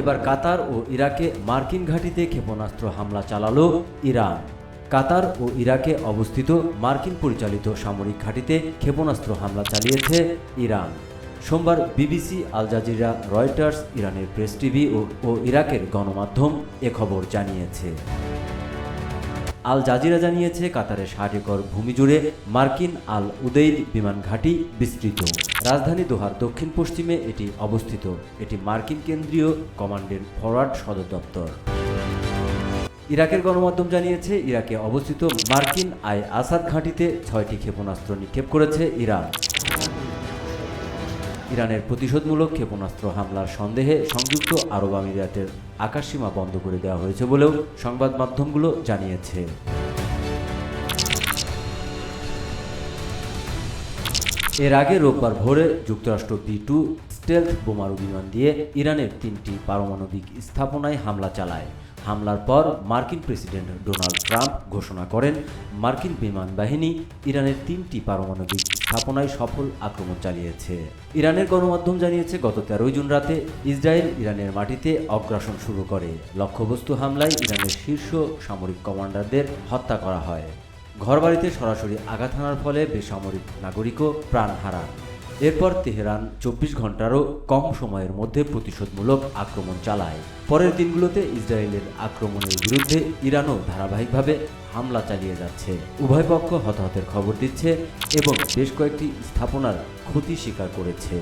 এবার কাতার ও ইরাকে মার্কিন ঘাঁটিতে ক্ষেপণাস্ত্র হামলা চালালো ইরান। কাতার ও ইরাকে অবস্থিত মার্কিন পরিচালিত সামরিক ঘাঁটিতে ক্ষেপণাস্ত্র হামলা চালিয়েছে ইরান। সোমবার বিবিসি, আল জাজিরা, রয়টার্স, ইরানের প্রেস টিভি ও ইরাকের গণমাধ্যম এ খবর জানিয়েছে। আল জাজিরা জানিয়েছে, কাতারের ষাট একর ভূমি জুড়ে মার্কিন আল উদেইদ বিমান ঘাঁটি বিস্তৃত। রাজধানী দোহার দক্ষিণ পশ্চিমে এটি অবস্থিত। এটি মার্কিন কেন্দ্রীয় কমান্ডের ফরওয়ার্ড সদর দপ্তর। ইরাকের গণমাধ্যম জানিয়েছে, ইরাকে অবস্থিত মার্কিন আই আসাদ ঘাঁটিতে ছয়টি ক্ষেপণাস্ত্র নিক্ষেপ করেছে ইরান। ইরানের প্রতিশোধমূলক ক্ষেপণাস্ত্র হামলার সন্দেহে সংযুক্ত আরব আমিরাতের আকাশসীমা বন্ধ করে দেওয়া হয়েছে বলেও সংবাদ মাধ্যমগুলো জানিয়েছে। এর আগে রোববার ভোরে যুক্তরাষ্ট্র বি টু স্টেলথ বোমারু বিমান দিয়ে ইরানের তিনটি পারমাণবিক স্থাপনায় হামলা চালায়। হামলার পর মার্কিন প্রেসিডেন্ট ডোনাল্ড ট্রাম্প ঘোষণা করেন, মার্কিন বিমান বাহিনী ইরানের তিনটি পারমাণবিক স্থাপনায় সফল আক্রমণ চালিয়েছে। ইরানের গণমাধ্যম জানিয়েছে, গত তেরোই জুন রাতে ইসরায়েল ইরানের মাটিতে অগ্রাসন শুরু করে। লক্ষ্যবস্তু হামলায় ইরানের শীর্ষ সামরিক কমান্ডারদের হত্যা করা হয়। ঘরবাড়িতে সরাসরি আঘাত হানার ফলে বেসামরিক নাগরিকও প্রাণ হারান। এরপর তেহরান চব্বিশ ঘন্টারও কম সময়ের মধ্যে প্রতিশোধমূলক আক্রমণ চালায়। পরের দিনগুলোতে ইসরায়েলের আক্রমণের বিরুদ্ধে ইরানও ধারাবাহিকভাবে হামলা চালিয়ে যাচ্ছে। উভয় পক্ষ হতাহতের খবর দিচ্ছে এবং বেশ কয়েকটি স্থাপনার ক্ষতি স্বীকার করেছে।